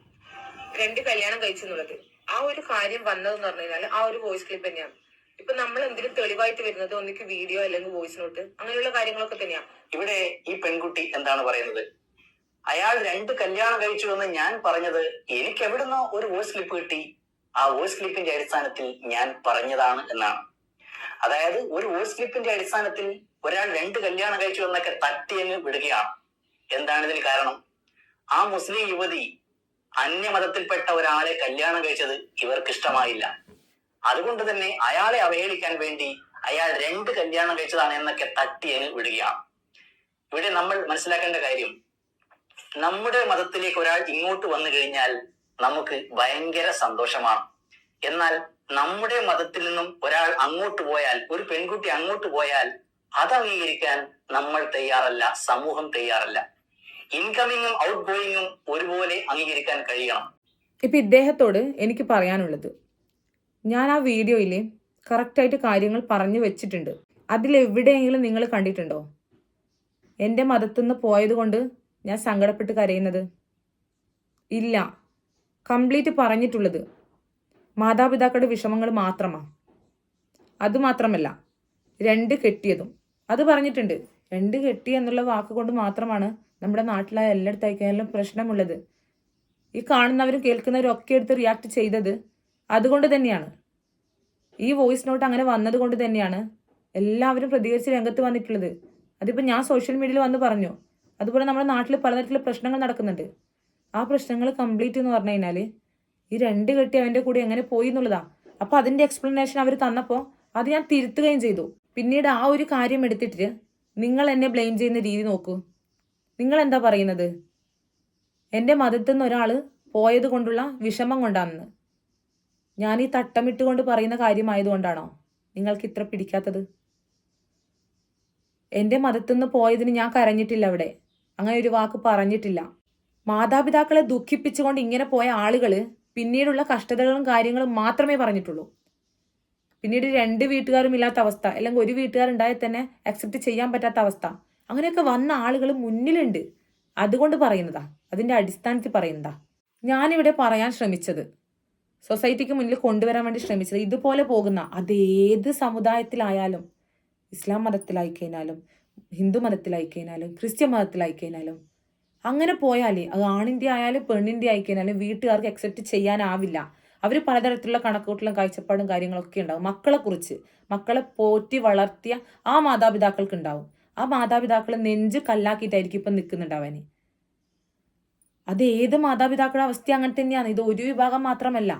രണ്ട് കല്യാണം കഴിച്ചെന്നുള്ളത്. ആ ഒരു കാര്യം വന്നതെന്ന് പറഞ്ഞു കഴിഞ്ഞാൽ ആ ഒരു വോയിസ് ക്ലിപ്പ് തന്നെയാണ്. ഇപ്പൊ നമ്മൾ എന്തെങ്കിലും തെളിവായിട്ട് വരുന്നത് ഒന്നിക്ക് വീഡിയോ അല്ലെങ്കിൽ വോയിസ് നോട്ട് അങ്ങനെയുള്ള കാര്യങ്ങളൊക്കെ തന്നെയാണ് ഇവിടെ ഈ പെൺകുട്ടി എന്താണ് പറയുന്നത്? അയാൾ രണ്ട് കല്യാണം കഴിച്ചു എന്ന് ഞാൻ പറഞ്ഞത് എനിക്ക് എവിടുന്നോ ഒരു വോയിസ് ക്ലിപ്പ് കിട്ടി. ആ വോയിസ് ക്ലിപ്പിന്റെ അടിസ്ഥാനത്തിൽ ഞാൻ പറഞ്ഞതാണ് എന്നാണ്. അതായത് ഒരു വോയിസ് ക്ലിപ്പിന്റെ അടിസ്ഥാനത്തിൽ ഒരാൾ രണ്ട് കല്യാണം കഴിച്ചു എന്നൊക്കെ തട്ടിയങ്ങ് വിടുകയാണ്. എന്താണ് ഇതിന് കാരണം? ആ മുസ്ലിം യുവതി അന്യമതത്തിൽപ്പെട്ട ഒരാളെ കല്യാണം കഴിച്ചത് ഇവർക്ക് ഇഷ്ടമായില്ല അതുകൊണ്ട് തന്നെ അയാളെ അവഹേളിക്കാൻ വേണ്ടി അയാൾ രണ്ട് കല്യാണം കഴിച്ചതാണ് എന്നൊക്കെ തട്ടിയങ്ങ് വിടുകയാണ്. ഇവിടെ നമ്മൾ മനസ്സിലാക്കേണ്ട കാര്യം നമ്മുടെ മതത്തിലേക്ക് ഒരാൾ ഇങ്ങോട്ട് വന്നു കഴിഞ്ഞാൽ നമുക്ക് ഭയങ്കര സന്തോഷമാണ്. എന്നാൽ നമ്മുടെ മതത്തിൽ നിന്നും ഒരാൾ അങ്ങോട്ട് പോയാൽ ഒരു പെൺകുട്ടി അങ്ങോട്ട് പോയാൽ അത് അംഗീകരിക്കാൻ നമ്മൾ തയ്യാറല്ല സമൂഹം തയ്യാറല്ല. ഇൻകമിങ്ങും ഔട്ട് ഗോയിങ്ങും ഒരുപോലെ അംഗീകരിക്കാൻ കഴിയണം. ഇപ്പൊ ഇദ്ദേഹത്തോട് എനിക്ക് പറയാനുള്ളത്. ഞാൻ ആ വീഡിയോയിൽ കറക്റ്റായിട്ട് കാര്യങ്ങൾ പറഞ്ഞു വെച്ചിട്ടുണ്ട്. അതിലെവിടെയെങ്കിലും നിങ്ങൾ കണ്ടിട്ടുണ്ടോ? എന്റെ മതത്തുനിന്ന് പോയത് കൊണ്ട് ഞാൻ സങ്കടപ്പെട്ട് കരയുന്നത്? ഇല്ല. കംപ്ലീറ്റ് പറഞ്ഞിട്ടുള്ളത് മാതാപിതാക്കളുടെ വിഷമങ്ങൾ മാത്രമാണ് അതുമാത്രമല്ല രണ്ട് കെട്ടിയതും. അത് പറഞ്ഞിട്ടുണ്ട് രണ്ട് കെട്ടി എന്നുള്ള വാക്ക് കൊണ്ട് മാത്രമാണ് നമ്മുടെ നാട്ടിലെ എല്ലായിടത്തേക്കായാലും പ്രശ്നമുള്ളത്. ഈ കാണുന്നവരും കേൾക്കുന്നവരും ഒക്കെ എടുത്ത് റിയാക്ട് ചെയ്തത് അതുകൊണ്ട് തന്നെയാണ്. ഈ വോയിസ് നോട്ട് അങ്ങനെ വന്നത് കൊണ്ട് തന്നെയാണ് എല്ലാവരും പ്രതികരിച്ച് രംഗത്ത് വന്നിട്ടുള്ളത്. അതിപ്പോൾ ഞാൻ സോഷ്യൽ മീഡിയയിൽ വന്ന് പറഞ്ഞു. അതുപോലെ നമ്മുടെ നാട്ടിൽ പലതരത്തിലുള്ള പ്രശ്നങ്ങൾ നടക്കുന്നുണ്ട്. ആ പ്രശ്നങ്ങൾ കംപ്ലീറ്റ് എന്ന് പറഞ്ഞു കഴിഞ്ഞാൽ ഈ രണ്ട് കെട്ടി അവന്റെ കൂടെ എങ്ങനെ പോയി എന്നുള്ളതാ. അപ്പോൾ അതിന്റെ എക്സ്പ്ലനേഷൻ അവർ തന്നപ്പോൾ അത് ഞാൻ തിരുത്തുകയും ചെയ്തു. പിന്നീട് ആ ഒരു കാര്യം എടുത്തിട്ട് നിങ്ങൾ എന്നെ ബ്ലെയിം ചെയ്യുന്ന രീതി നോക്കൂ. നിങ്ങൾ എന്താ പറയുന്നത്? എന്റെ മതത്തിൽ നിന്ന് ഒരാൾ പോയത് കൊണ്ടുള്ള വിഷമം കൊണ്ടാണെന്ന്. ഞാൻ ഈ തട്ടമിട്ടുകൊണ്ട് പറയുന്ന കാര്യമായതുകൊണ്ടാണോ നിങ്ങൾക്ക് ഇത്ര പിടിക്കാത്തത്? എന്റെ മതത്തിൽ നിന്ന് പോയതിന് ഞാൻ കരഞ്ഞിട്ടില്ല അവിടെ. അങ്ങനെ ഒരു വാക്ക് പറഞ്ഞിട്ടില്ല. മാതാപിതാക്കളെ ദുഃഖിപ്പിച്ചുകൊണ്ട് ഇങ്ങനെ പോയ ആളുകൾ പിന്നീടുള്ള കഷ്ടതകളും കാര്യങ്ങളും മാത്രമേ പറഞ്ഞിട്ടുള്ളൂ. പിന്നീട് രണ്ട് വീട്ടുകാരും ഇല്ലാത്ത അവസ്ഥ അല്ലെങ്കിൽ ഒരു വീട്ടുകാരുണ്ടായാൽ തന്നെ അക്സെപ്റ്റ് ചെയ്യാൻ പറ്റാത്ത അവസ്ഥ. അങ്ങനെയൊക്കെ വന്ന ആളുകൾ മുന്നിലുണ്ട്. അതുകൊണ്ട് പറയുന്നതാ. അതിന്റെ അടിസ്ഥാനത്തിൽ പറയുന്നതാ. ഞാനിവിടെ പറയാൻ ശ്രമിച്ചത്. സൊസൈറ്റിക്ക് മുന്നിൽ കൊണ്ടുവരാൻ വേണ്ടി ശ്രമിച്ചത്. ഇതുപോലെ പോകുന്ന അതേത് സമുദായത്തിലായാലും ഇസ്ലാം മതത്തിലായി കഴിഞ്ഞാലും ഹിന്ദു മതത്തിലായി കഴിഞ്ഞാലും ക്രിസ്ത്യൻ മതത്തിലായി കഴിഞ്ഞാലും അങ്ങനെ പോയാൽ അത് ആണിന്റെ ആയാലും പെണ്ണിന്റെ ആയിക്കഴിഞ്ഞാലും വീട്ടുകാർക്ക് അക്സെപ്റ്റ് ചെയ്യാനാവില്ല. അവർ പലതരത്തിലുള്ള കണക്കൂട്ടലും കാഴ്ചപ്പാടും കാര്യങ്ങളൊക്കെ ഉണ്ടാവും. മക്കളെക്കുറിച്ച് മക്കളെ പോറ്റി വളർത്തിയ ആ മാതാപിതാക്കൾക്ക് ഉണ്ടാവും ആ മാതാപിതാക്കളെ നെഞ്ച് കല്ലാക്കിയിട്ടായിരിക്കും ഇപ്പം നിൽക്കുന്നുണ്ടാവാൻ അത് ഏത് മാതാപിതാക്കളുടെ അവസ്ഥ അങ്ങനെ തന്നെയാണ്. ഇത് ഒരു വിഭാഗം മാത്രമല്ല.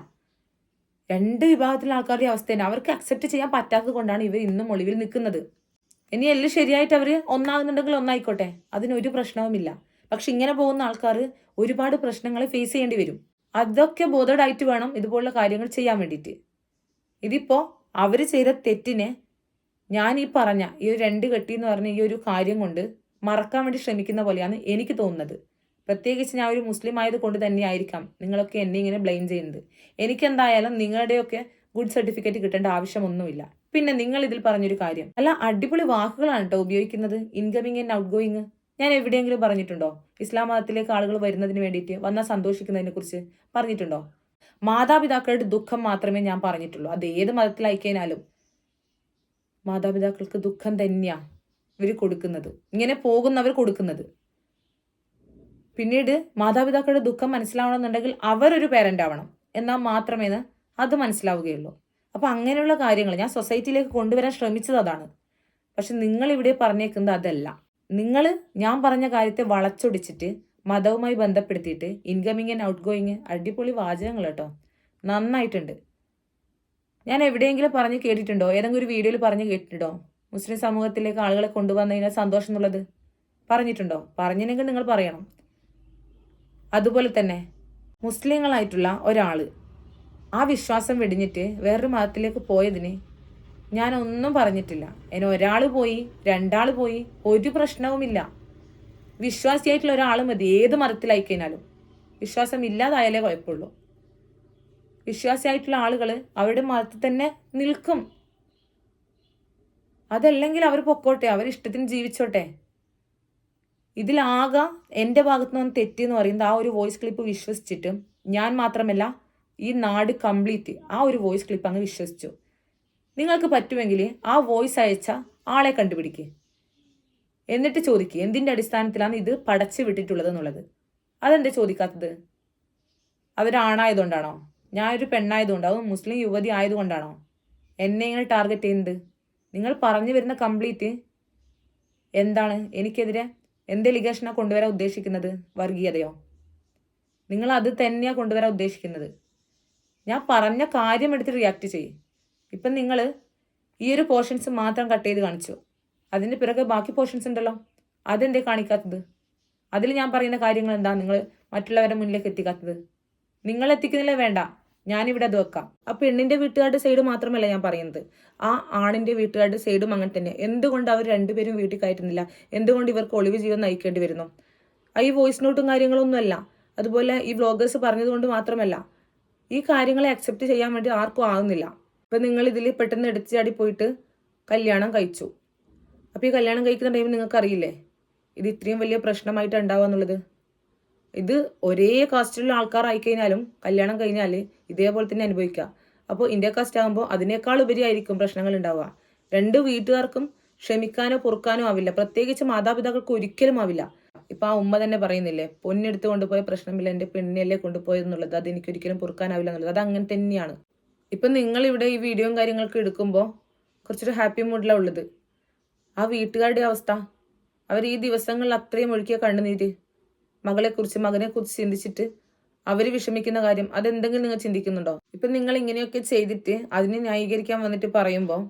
രണ്ട് വിഭാഗത്തിലുള്ള ആൾക്കാരുടെ അവസ്ഥ തന്നെ. അവർക്ക് അക്സെപ്റ്റ് ചെയ്യാൻ പറ്റാത്തത് കൊണ്ടാണ് ഇവർ ഇന്നും ഒളിവിൽ നിൽക്കുന്നത്. ഇനി എല്ലാം ശരിയായിട്ട് അവർ ഒന്നാകുന്നുണ്ടെങ്കിൽ ഒന്നായിക്കോട്ടെ. അതിനൊരു പ്രശ്നവുമില്ല. പക്ഷെ ഇങ്ങനെ പോകുന്ന ആൾക്കാർ ഒരുപാട് പ്രശ്നങ്ങൾ ഫേസ് ചെയ്യേണ്ടി വരും. അതൊക്കെ ബോധഡായിട്ട് വേണം ഇതുപോലുള്ള കാര്യങ്ങൾ ചെയ്യാൻ വേണ്ടിയിട്ട്. ഇതിപ്പോൾ അവർ ചെയ്ത തെറ്റിനെ ഞാൻ ഈ പറഞ്ഞ ഈ ഒരു രണ്ട് കെട്ടി എന്ന് പറഞ്ഞ ഈ ഒരു കാര്യം കൊണ്ട് മറക്കാൻ വേണ്ടി ശ്രമിക്കുന്ന പോലെയാണ് എനിക്ക് തോന്നുന്നത്. പ്രത്യേകിച്ച് ഞാൻ ഒരു മുസ്ലിം കൊണ്ട് തന്നെയായിരിക്കാം നിങ്ങളൊക്കെ എന്നെ ഇങ്ങനെ ബ്ലെയിം ചെയ്യുന്നത്. എനിക്കെന്തായാലും നിങ്ങളുടെയൊക്കെ ഗുഡ് സർട്ടിഫിക്കറ്റ് കിട്ടേണ്ട ആവശ്യമൊന്നുമില്ല. പിന്നെ നിങ്ങൾ ഇതിൽ പറഞ്ഞൊരു കാര്യം. അല്ല അടിപൊളി വാക്കുകളാണ് കേട്ടോ ഉപയോഗിക്കുന്നത്. ഇൻകമിങ് ആൻഡ് ഔട്ട് ഗോയിങ് ഞാൻ എവിടെയെങ്കിലും പറഞ്ഞിട്ടുണ്ടോ? ഇസ്ലാം മതത്തിലേക്ക് ആളുകൾ വരുന്നതിന് വേണ്ടിയിട്ട് വന്നാൽ സന്തോഷിക്കുന്നതിനെക്കുറിച്ച് പറഞ്ഞിട്ടുണ്ടോ? മാതാപിതാക്കളുടെ ദുഃഖം മാത്രമേ ഞാൻ പറഞ്ഞിട്ടുള്ളൂ. അത് ഏത് മതത്തിലായിക്കഴിഞ്ഞാലും മാതാപിതാക്കൾക്ക് ദുഃഖം തന്നെയാണ് ഇവർ കൊടുക്കുന്നത്. ഇങ്ങനെ പോകുന്നവർ കൊടുക്കുന്നത്. പിന്നീട് മാതാപിതാക്കളുടെ ദുഃഖം മനസ്സിലാവണമെന്നുണ്ടെങ്കിൽ അവരൊരു പേരന്റ് ആവണം. എന്നാൽ മാത്രമേ അത് മനസ്സിലാവുകയുള്ളൂ. അപ്പോൾ അങ്ങനെയുള്ള കാര്യങ്ങൾ ഞാൻ സൊസൈറ്റിയിലേക്ക് കൊണ്ടുവരാൻ ശ്രമിച്ചത് അതാണ്. പക്ഷെ നിങ്ങളിവിടെ പറഞ്ഞേക്കുന്നത് അതല്ല. നിങ്ങൾ ഞാൻ പറഞ്ഞ കാര്യത്തെ വളച്ചൊടിച്ചിട്ട് മതവുമായി ബന്ധപ്പെടുത്തിയിട്ട് ഇൻകമിങ് ആൻഡ് ഔട്ട് ഗോയിങ് അടിപൊളി വാചകങ്ങൾ കേട്ടോ. നന്നായിട്ടുണ്ട്. ഞാൻ എവിടെയെങ്കിലും പറഞ്ഞ് കേട്ടിട്ടുണ്ടോ? ഏതെങ്കിലും ഒരു വീഡിയോയിൽ പറഞ്ഞ് കേട്ടിട്ടുണ്ടോ? മുസ്ലിം സമൂഹത്തിലേക്ക് ആളുകളെ കൊണ്ടുവന്നതിന് സന്തോഷം എന്നുള്ളത് പറഞ്ഞിട്ടുണ്ടോ? പറഞ്ഞില്ലെങ്കിൽ നിങ്ങൾ പറയണം. അതുപോലെ തന്നെ മുസ്ലിങ്ങളായിട്ടുള്ള ഒരാൾ ആ വിശ്വാസം വെടിഞ്ഞിട്ട് വേറൊരു മതത്തിലേക്ക് പോയതിന് ഞാനൊന്നും പറഞ്ഞിട്ടില്ല. എന്നെ ഒരാൾ പോയി രണ്ടാൾ പോയി ഒരു പ്രശ്നവുമില്ല. വിശ്വാസിയായിട്ടുള്ള ഒരാൾ മതി. ഏത് മതത്തിലായി കഴിഞ്ഞാലും വിശ്വാസം ഇല്ലാതായാലേ കുഴപ്പമുള്ളൂ. വിശ്വാസിയായിട്ടുള്ള ആളുകൾ അവരുടെ മതത്തിൽ തന്നെ നിൽക്കും. അതല്ലെങ്കിൽ അവർ പൊക്കോട്ടെ അവർ ഇഷ്ടത്തിന് ജീവിച്ചോട്ടെ. ഇതിലാകെ എന്റെ ഭാഗത്തു നിന്ന് തെറ്റെന്ന് പറയുന്നത് ആ ഒരു വോയിസ് ക്ലിപ്പ് വിശ്വസിച്ചിട്ടും ഞാൻ മാത്രമല്ല ഈ നാട് കംപ്ലീറ്റ് ആ ഒരു വോയിസ് ക്ലിപ്പ് അങ്ങ് വിശ്വസിച്ചു. നിങ്ങൾക്ക് പറ്റുമെങ്കിൽ ആ വോയിസ് അയച്ച ആളെ കണ്ടുപിടിക്കുക എന്നിട്ട് ചോദിക്കുക എന്തിന്റെ അടിസ്ഥാനത്തിലാണ് ഇത് പടച്ചു വിട്ടിട്ടുള്ളത് അതെന്താ ചോദിക്കാത്തത്? അവരാണായതുകൊണ്ടാണോ ഞാനൊരു പെണ്ണായതുകൊണ്ടോ അതും മുസ്ലിം യുവതി ആയതുകൊണ്ടാണോ? എന്നെ ഇങ്ങനെ ടാർഗറ്റ് ചെയ്യുന്നത്? നിങ്ങൾ പറഞ്ഞു വരുന്ന കംപ്ലീറ്റ് എന്താണ്? എനിക്കെതിരെ എന്ത് എലിഗേഷനാണ് കൊണ്ടുവരാൻ ഉദ്ദേശിക്കുന്നത്? വർഗീയതയോ? നിങ്ങൾ അത് തന്നെയാണ് കൊണ്ടുവരാൻ ഉദ്ദേശിക്കുന്നത്. ഞാൻ പറഞ്ഞ കാര്യം എടുത്ത് റിയാക്ട് ചെയ്യും. ഇപ്പം നിങ്ങൾ ഈ ഒരു പോർഷൻസ് മാത്രം കട്ട് ചെയ്ത് കാണിച്ചു. അതിന്റെ പിറകെ ബാക്കി പോർഷൻസ് ഉണ്ടല്ലോ. അതെന്തേ കാണിക്കാത്തത്? അതിൽ ഞാൻ പറയുന്ന കാര്യങ്ങൾ എന്താ? നിങ്ങൾ മറ്റുള്ളവരുടെ മുന്നിലേക്ക് എത്തിക്കാത്തത്. നിങ്ങൾ എത്തിക്കുന്നില്ല വേണ്ട. ഞാനിവിടെ അത് വെക്കാം. ആ പെണ്ണിന്റെ വീട്ടുകാരുടെ സൈഡ് മാത്രമല്ല ഞാൻ പറയുന്നത്. ആ ആണിന്റെ വീട്ടുകാരുടെ സൈഡും അങ്ങനെ തന്നെ. എന്തുകൊണ്ട് അവർ രണ്ടുപേരും വീട്ടിൽ കയറ്റുന്നില്ല? എന്തുകൊണ്ട് ഇവർക്ക് ഒളിവ് ജീവൻ നയിക്കേണ്ടി വരുന്നു? ഈ വോയിസ് നോട്ടും കാര്യങ്ങളൊന്നുമല്ല. അതുപോലെ ഈ വ്ളോഗേഴ്സ് പറഞ്ഞതുകൊണ്ട് മാത്രമല്ല. ഈ കാര്യങ്ങളെ അക്സെപ്റ്റ് ചെയ്യാൻ വേണ്ടി ആർക്കും ആകുന്നില്ല. ഇപ്പം നിങ്ങൾ ഇതിൽ പെട്ടെന്ന് എടുത്ത് ചാടി പോയിട്ട് കല്യാണം കഴിച്ചു. അപ്പോൾ ഈ കല്യാണം കഴിക്കുന്ന ടൈമിൽ നിങ്ങൾക്ക് അറിയില്ലേ ഇത് ഇത്രയും വലിയ പ്രശ്നമായിട്ട് ഉണ്ടാവുക എന്നുള്ളത്. ഇത് ഒരേ കാസ്റ്റിലുള്ള ആൾക്കാരായി കഴിഞ്ഞാലും കല്യാണം കഴിഞ്ഞാൽ ഇതേപോലെ തന്നെ അനുഭവിക്കുക. അപ്പോൾ ഇന്ത്യ കാസ്റ്റ് ആകുമ്പോൾ അതിനേക്കാൾ ഉപരിയായിരിക്കും പ്രശ്നങ്ങൾ ഉണ്ടാവുക. രണ്ട് വീട്ടുകാർക്കും ക്ഷമിക്കാനോ പൊറുക്കാനോ ആവില്ല. പ്രത്യേകിച്ച് മാതാപിതാക്കൾക്ക് ഒരിക്കലും ആവില്ല. ഇപ്പൊ ആ ഉമ്മ തന്നെ പറയുന്നില്ലേ പൊന്നെടുത്ത് കൊണ്ടുപോയ പ്രശ്നമില്ല എന്റെ പെണ്ണിനല്ലേ കൊണ്ടുപോയെന്നുള്ളത് അത് എനിക്കൊരിക്കലും പൊറുക്കാനാവില്ല എന്നുള്ളത്. അത് അങ്ങനെ തന്നെയാണ്. ഇപ്പം നിങ്ങൾ ഇവിടെ ഈ വീഡിയോയും കാര്യങ്ങളൊക്കെ എടുക്കുമ്പോൾ കുറച്ചൊരു ഹാപ്പി മൂഡിലാണ് ഉള്ളത്. ആ വീട്ടുകാരുടെ അവസ്ഥ. അവർ ഈ ദിവസങ്ങളിൽ അത്രയും ഒഴുക്കിയ കണ്ണുനീര് മകളെക്കുറിച്ച് മകനെക്കുറിച്ച് ചിന്തിച്ചിട്ട് അവർ വിഷമിക്കുന്ന കാര്യം അതെന്തെങ്കിലും നിങ്ങൾ ചിന്തിക്കുന്നുണ്ടോ? ഇപ്പം നിങ്ങൾ ഇങ്ങനെയൊക്കെ ചെയ്തിട്ട് അതിനെ ന്യായീകരിക്കാൻ വന്നിട്ട് പറയുമ്പോൾ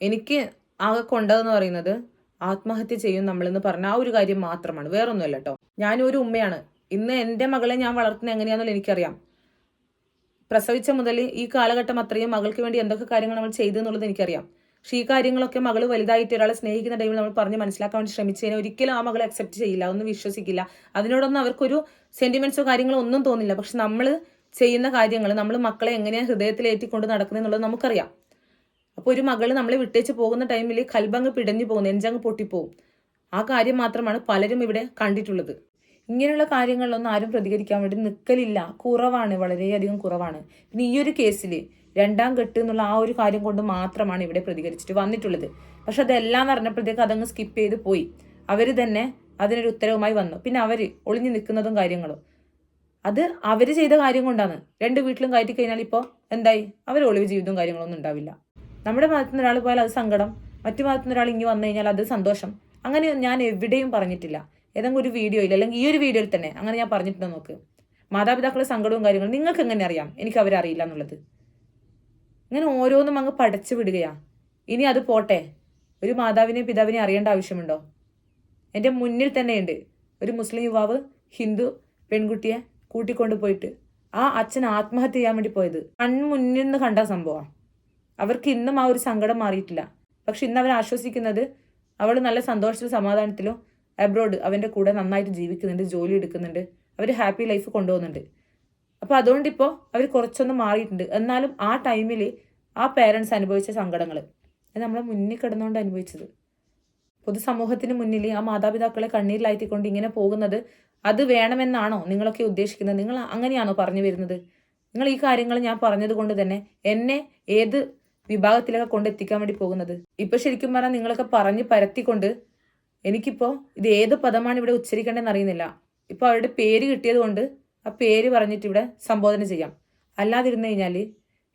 എനിക്ക് ആകെ കൊണ്ടതെന്ന് പറയുന്നത് ആത്മഹത്യ ചെയ്യും നമ്മളെന്ന് പറഞ്ഞ ആ ഒരു കാര്യം മാത്രമാണ്. വേറൊന്നുമല്ല കേട്ടോ ഞാനും ഒരു ഉമ്മയാണ്. ഇന്ന് എന്റെ മകളെ ഞാൻ വളർത്തുന്നത് എങ്ങനെയാണെന്നുള്ള എനിക്കറിയാം. പ്രസവിച്ച മുതൽ ഈ കാലഘട്ടം അത്രയും മകൾക്ക് വേണ്ടി എന്തൊക്കെ കാര്യങ്ങൾ നമ്മൾ ചെയ്തു എന്നുള്ളത് എനിക്കറിയാം. പക്ഷേ ഈ കാര്യങ്ങളൊക്കെ മകൾ വലുതായിട്ട് ഒരാളെ സ്നേഹിക്കുന്ന ടൈമിൽ നമ്മൾ പറഞ്ഞ് മനസ്സിലാക്കാൻ വേണ്ടി ശ്രമിച്ചതിനെ ഒരിക്കലും ആ മകളെ അക്സെപ്റ്റ് ചെയ്യില്ല ഒന്നും വിശ്വസിക്കില്ല. അതിനോടൊന്നും അവർക്കൊരു സെന്റിമെന്റ്സോ കാര്യങ്ങളോ ഒന്നും തോന്നില്ല. പക്ഷെ നമ്മൾ ചെയ്യുന്ന കാര്യങ്ങൾ നമ്മൾ മക്കളെ എങ്ങനെയാണ് ഹൃദയത്തിലേറ്റിക്കൊണ്ട് നടക്കുന്നത് എന്നുള്ളത് നമുക്കറിയാം. അപ്പോൾ ഒരു മകൾ നമ്മളെ വിട്ടേച്ച് പോകുന്ന ടൈമിൽ കൽബങ്ങ് പിടഞ്ഞു പോകും നെഞ്ചങ്ങ് പൊട്ടിപ്പോവും. ആ കാര്യം മാത്രമാണ് പലരും ഇവിടെ കണ്ടിട്ടുള്ളത്. ഇങ്ങനെയുള്ള കാര്യങ്ങളിലൊന്നും ആരും പ്രതികരിക്കാൻ വേണ്ടി നിൽക്കലില്ല കുറവാണ് വളരെയധികം കുറവാണ്. പിന്നെ ഈ ഒരു കേസിൽ രണ്ടാം കെട്ട് എന്നുള്ള ആ ഒരു കാര്യം കൊണ്ട് മാത്രമാണ് ഇവിടെ പ്രതികരിച്ചിട്ട് വന്നിട്ടുള്ളത്. പക്ഷെ അതെല്ലാം പറഞ്ഞപ്പോഴത്തേക്ക് അതങ്ങ് സ്കിപ്പ് ചെയ്ത് പോയി. അവർ തന്നെ അതിനൊരു ഉത്തരവുമായി വന്നു. പിന്നെ അവർ ഒളിഞ്ഞു നിൽക്കുന്നതും കാര്യങ്ങളും. അത് അവർ ചെയ്ത കാര്യം കൊണ്ടാണ്. രണ്ട് വീട്ടിലും കയറ്റി കഴിഞ്ഞാൽ ഇപ്പോൾ എന്തായി? അവർ ഒളിവ് ജീവിതവും കാര്യങ്ങളൊന്നും ഉണ്ടാവില്ല. നമ്മുടെ മതത്തിൽ നിന്ന് ഒരാൾ പോയാൽ അത് സങ്കടം. മറ്റു മതത്തിൽ നിന്ന് ഒരാൾ ഇങ്ങ് വന്നു കഴിഞ്ഞാൽ അത് സന്തോഷം. അങ്ങനെ ഞാൻ എവിടെയും പറഞ്ഞിട്ടില്ല. ഏതെങ്കിലും ഒരു വീഡിയോയിൽ അല്ലെങ്കിൽ ഈ ഒരു വീഡിയോയിൽ തന്നെ. അങ്ങനെ ഞാൻ പറഞ്ഞിട്ടുണ്ടോ നോക്ക്? മാതാപിതാക്കളുടെ സങ്കടവും കാര്യങ്ങളും നിങ്ങൾക്ക് എങ്ങനെ അറിയാം? എനിക്ക് അവരറിയില്ല എന്നുള്ളത്. ഇങ്ങനെ ഓരോന്നും അങ്ങ് പടച്ചു വിടുകയാണ് ഇനി അത് പോട്ടെ. ഒരു മാതാവിനെയും പിതാവിനെയും അറിയേണ്ട ആവശ്യമുണ്ടോ? എന്റെ മുന്നിൽ തന്നെയുണ്ട് ഒരു മുസ്ലിം യുവാവ് ഹിന്ദു പെൺകുട്ടിയെ കൂട്ടിക്കൊണ്ടു പോയിട്ട് ആ അച്ഛൻ ആത്മഹത്യ ചെയ്യാൻ വേണ്ടി പോയത്. കൺമുന്നിൽ നിന്ന് കണ്ട സംഭവമാണ് അവർക്ക് ഇന്നും ആ ഒരു സങ്കടം മാറിയിട്ടില്ല. പക്ഷെ ഇന്ന് അവർ ആശ്വസിക്കുന്നത് അവൾ നല്ല സന്തോഷത്തിലും സമാധാനത്തിലും അബ്രോഡ് അവന്റെ കൂടെ നന്നായിട്ട് ജീവിക്കുന്നുണ്ട് ജോലി എടുക്കുന്നുണ്ട് അവർ ഹാപ്പി ലൈഫ് കൊണ്ടുപോകുന്നുണ്ട്. അപ്പോൾ അതുകൊണ്ട് ഇപ്പോൾ അവർ കുറച്ചൊന്ന് മാറിയിട്ടുണ്ട്. എന്നാലും ആ ടൈമിൽ ആ പേരൻസ് അനുഭവിച്ച സങ്കടങ്ങൾ അത് നമ്മളെ മുന്നിൽ കിടന്നുകൊണ്ട് അനുഭവിച്ചത്. പൊതുസമൂഹത്തിന് മുന്നിൽ ആ മാതാപിതാക്കളെ കണ്ണീരിലായിത്തിക്കൊണ്ട് ഇങ്ങനെ പോകുന്നത് അത് വേണമെന്നാണോ നിങ്ങളൊക്കെ ഉദ്ദേശിക്കുന്നത്? നിങ്ങൾ അങ്ങനെയാണോ പറഞ്ഞു വരുന്നത്? നിങ്ങൾ ഈ കാര്യങ്ങൾ ഞാൻ പറഞ്ഞത് കൊണ്ട് തന്നെ എന്നെ ഏത് വിഭാഗത്തിലൊക്കെ കൊണ്ടെത്തിക്കാൻ വേണ്ടി പോകുന്നത്? ഇപ്പൊ ശരിക്കും പറഞ്ഞാൽ നിങ്ങളൊക്കെ പറഞ്ഞ് പരത്തിക്കൊണ്ട് എനിക്കിപ്പോ ഇത് ഏത് പദമാണ് ഇവിടെ ഉച്ചരിക്കേണ്ടതെന്ന് അറിയുന്നില്ല. ഇപ്പൊ അവരുടെ പേര് കിട്ടിയത് കൊണ്ട് ആ പേര് പറഞ്ഞിട്ട് ഇവിടെ സംബോധന ചെയ്യാം. അല്ലാതിരുന്നു കഴിഞ്ഞാൽ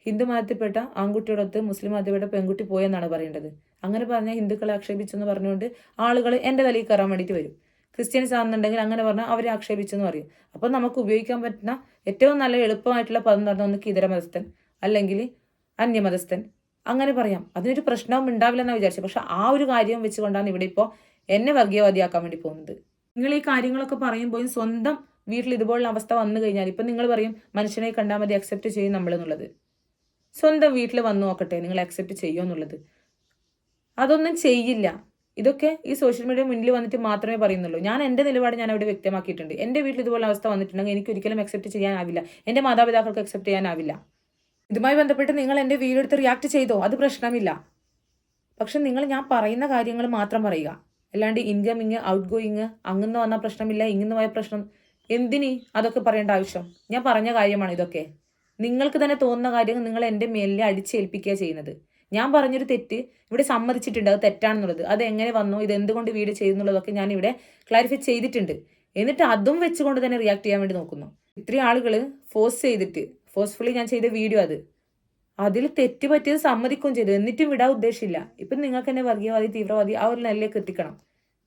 ഹിന്ദു മതത്തിൽപ്പെട്ട ആൺകുട്ടിയോടൊത്ത് മുസ്ലിം മതത്തിൽപ്പെട്ട പെൺകുട്ടി പോയെന്നാണ് പറയേണ്ടത്. അങ്ങനെ പറഞ്ഞാൽ ഹിന്ദുക്കളെ ആക്ഷേപിച്ചെന്ന് പറഞ്ഞുകൊണ്ട് ആളുകൾ എന്റെ തലയിൽ കയറാൻ വേണ്ടിയിട്ട് വരും. ക്രിസ്ത്യൻസ് ആണെന്നുണ്ടെങ്കിൽ അങ്ങനെ പറഞ്ഞാൽ അവരെ ആക്ഷേപിച്ചെന്ന് പറയും. അപ്പോൾ നമുക്ക് ഉപയോഗിക്കാൻ പറ്റുന്ന ഏറ്റവും നല്ല എളുപ്പമായിട്ടുള്ള പദം എന്ന് പറഞ്ഞാൽ ഒന്നിക്ക് ഇതര മതസ്ഥൻ അല്ലെങ്കിൽ അന്യമതസ്ഥൻ അങ്ങനെ പറയാം. അതിനൊരു പ്രശ്നവും ഉണ്ടാവില്ലെന്നാണ് വിചാരിച്ചത്. പക്ഷെ ആ ഒരു കാര്യം വെച്ചുകൊണ്ടാണ് ഇവിടെ ഇപ്പോൾ എന്നെ വർഗീയവാദിയാക്കാൻ വേണ്ടി പോകുന്നത്. നിങ്ങൾ ഈ കാര്യങ്ങളൊക്കെ പറയുമ്പോൾ സ്വന്തം വീട്ടിൽ ഇതുപോലുള്ള അവസ്ഥ വന്നു കഴിഞ്ഞാൽ ഇപ്പം നിങ്ങൾ പറയും മനുഷ്യനെ കണ്ടാൽ മതി അക്സെപ്റ്റ് ചെയ്യും നമ്മളെന്നുള്ളത് സ്വന്തം വീട്ടിൽ വന്നു നോക്കട്ടെ നിങ്ങൾ അക്സെപ്റ്റ് ചെയ്യുമോ എന്നുള്ളത്. അതൊന്നും ചെയ്യില്ല. ഇതൊക്കെ ഈ സോഷ്യൽ മീഡിയ മുന്നിൽ വന്നിട്ട് മാത്രമേ പറയുന്നുള്ളൂ. ഞാൻ എന്റെ നിലപാട് ഞാൻ അവിടെ വ്യക്തമാക്കിയിട്ടുണ്ട്. എന്റെ വീട്ടിൽ ഇതുപോലെ അവസ്ഥ വന്നിട്ടുണ്ടെങ്കിൽ എനിക്ക് ഒരിക്കലും അക്സെപ്റ്റ് ചെയ്യാനാവില്ല. എന്റെ മാതാപിതാക്കൾക്ക് അക്സെപ്റ്റ് ചെയ്യാനാവില്ല. ഇതുമായി ബന്ധപ്പെട്ട് നിങ്ങൾ എന്റെ വീടെടുത്ത് റിയാക്ട് ചെയ്തോ? അത് പ്രശ്നമില്ല. പക്ഷെ നിങ്ങൾ ഞാൻ പറയുന്ന കാര്യങ്ങൾ മാത്രം പറയുക. അല്ലാണ്ട് ഇൻകമിങ് ഔട്ട് ഗോയിങ് അങ്ങനെ വന്ന പ്രശ്നമില്ല ഇങ്ങനെ പോയ പ്രശ്നം. എന്തിനി? അതൊക്കെ പറയേണ്ട ആവശ്യം. ഞാൻ പറഞ്ഞ കാര്യമാണ് ഇതൊക്കെ. നിങ്ങൾക്ക് തന്നെ തോന്നുന്ന കാര്യങ്ങൾ നിങ്ങൾ എന്റെ മേലിൽ അടിച്ചേൽപ്പിക്കുക ചെയ്യുന്നത്. ഞാൻ പറഞ്ഞൊരു തെറ്റ് ഇവിടെ സമ്മതിച്ചിട്ടുണ്ട്. അത് തെറ്റാണെന്നുള്ളത്. അത് എങ്ങനെ വന്നു? ഇത് എന്തുകൊണ്ട് വീട് ചെയ്യുന്നുള്ളതൊക്കെ ഞാൻ ഇവിടെ ക്ലാരിഫൈ ചെയ്തിട്ടുണ്ട്. എന്നിട്ട് അതും വെച്ചുകൊണ്ട് തന്നെ റിയാക്ട് ചെയ്യാൻ വേണ്ടി നോക്കുന്നു. ഇത്രയും ആളുകൾ ഫോഴ്സ് ചെയ്തിട്ട് ഫോഴ്സ്ഫുള്ളി ഞാൻ ചെയ്ത വീഡിയോ അത്. അതിൽ തെറ്റ് പറ്റിയത് സമ്മതിക്കുകയും ചെയ്തു. എന്നിട്ടും വിടാൻ ഉദ്ദേശമില്ല ഇപ്പം നിങ്ങൾക്ക് തന്നെ വർഗീയവാദി തീവ്രവാദി ആ ഒരു നിലയിലേക്ക് എത്തിക്കണം.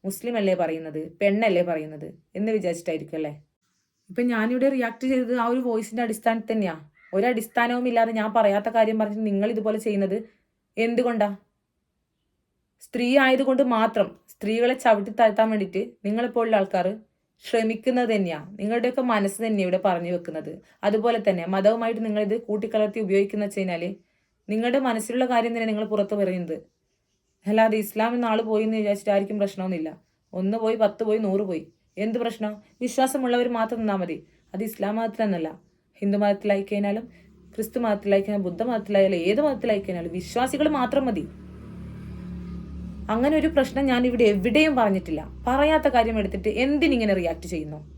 മുസ്ലിം അല്ലേ പറയുന്നത്? പെണ്ണല്ലേ പറയുന്നത്? എന്ന് വിചാരിച്ചിട്ടായിരിക്കും അല്ലേ? ഇപ്പം ഞാനിവിടെ റിയാക്ട് ചെയ്തത് ആ ഒരു വോയിസിന്റെ അടിസ്ഥാനത്തിൽ തന്നെയാ. ഒരു അടിസ്ഥാനവും ഇല്ലാതെ ഞാൻ പറയാത്ത കാര്യം പറഞ്ഞ് നിങ്ങൾ ഇതുപോലെ ചെയ്യുന്നത് എന്തുകൊണ്ടാ? സ്ത്രീ ആയതുകൊണ്ട് മാത്രം സ്ത്രീകളെ ചവിട്ടി താഴ്ത്താൻ വേണ്ടിയിട്ട് നിങ്ങളെപ്പോലുള്ള ആൾക്കാർ ശ്രമിക്കുന്നത് തന്നെയാണ് നിങ്ങളുടെയൊക്കെ മനസ്സ് തന്നെ ഇവിടെ പറഞ്ഞു വെക്കുന്നത്. അതുപോലെ തന്നെ മതവുമായിട്ട് നിങ്ങളിത് കൂട്ടിക്കലർത്തി ഉപയോഗിക്കുന്ന വെച്ച് നിങ്ങളുടെ മനസ്സിലുള്ള കാര്യം തന്നെ നിങ്ങൾ പുറത്ത് പറയുന്നത്. അല്ലാതെ ഇസ്ലാമിൽ നാൾ പോയി എന്ന് വിചാരിച്ചിട്ട് ആർക്കും പ്രശ്നമൊന്നുമില്ല. ഒന്ന് പോയി പത്ത് പോയി നൂറ് പോയി. എന്ത് പ്രശ്നം? വിശ്വാസമുള്ളവർ മാത്രം നിന്നാൽ മതി. അത് ഇസ്ലാം മതത്തിലെന്നല്ല ഹിന്ദു മതത്തിലായി കഴിഞ്ഞാലും ക്രിസ്തു മതത്തിലായി ബുദ്ധ മതത്തിലായാലും ഏത് മതത്തിലായി കഴിഞ്ഞാലും വിശ്വാസികൾ മാത്രം മതി. അങ്ങനെ ഒരു പ്രശ്നം ഞാൻ ഇവിടെ എവിടെയും പറഞ്ഞിട്ടില്ല. പറയാത്ത കാര്യം എടുത്തിട്ട് എന്തിനിങ്ങനെ റിയാക്ട് ചെയ്യുന്നു?